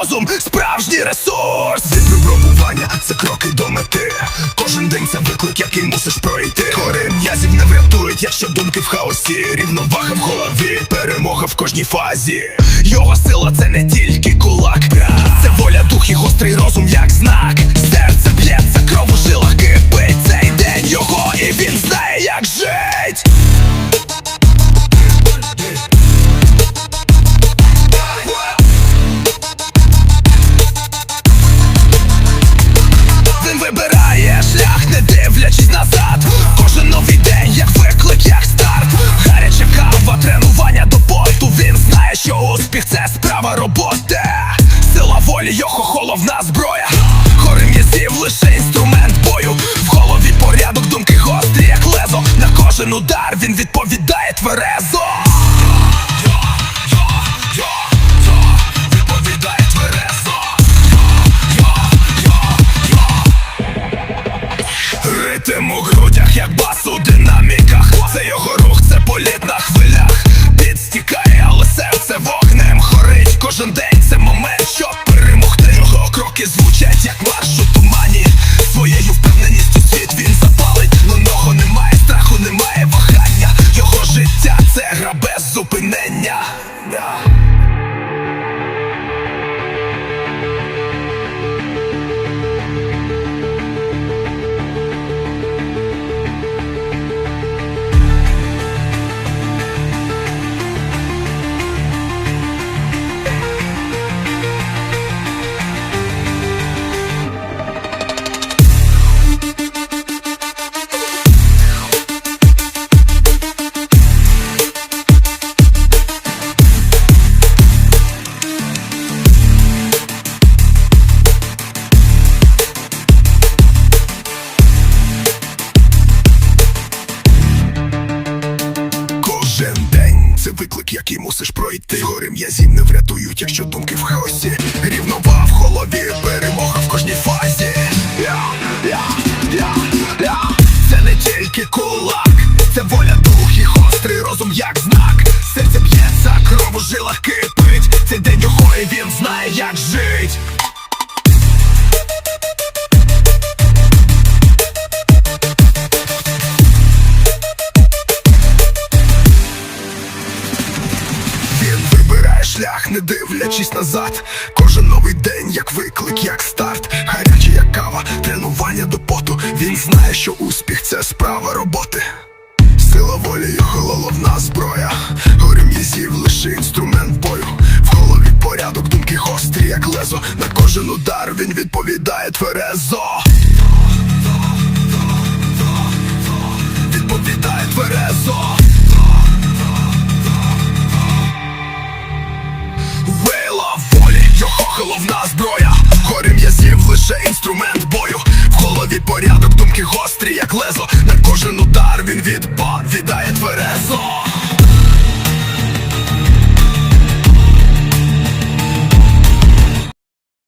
розум, справжній ресурс. Від випробування це кроки до мети. Кожен день це виклик, який мусиш пройти. Гори м'язів не врятують, якщо думки в хаосі. Рівновага в голові, перемога в кожній фазі. Його сила це не тільки кулак. Це воля, дух і гострий розум як знак. Серце б'ється, кров у жилах кипить Цей день. Його і він знає, як жить кожен удар він відповідає тверезо Кожен день це виклик, який мусиш пройти. Гори м'язів не врятують, якщо думки в хаосі. Рівнова в голові, перемога в кожній фазі. Я, я, я, я. Це не тільки кулак, це воля, дух і гострий розум, як шлях, не дивлячись назад. Кожен новий день, як виклик, як старт. Гарячий, як кава, тренування до поту. Він знає, що успіх це справа роботи. Сила волі його головна зброя. Горі м'язів, лише інструмент бою. В голові порядок, думки гострі, як лезо. На кожен удар він відповідає тверезо. лише інструмент бою. В голові порядок думки гострі, як лезо. На кожен удар він відповідає тверезо.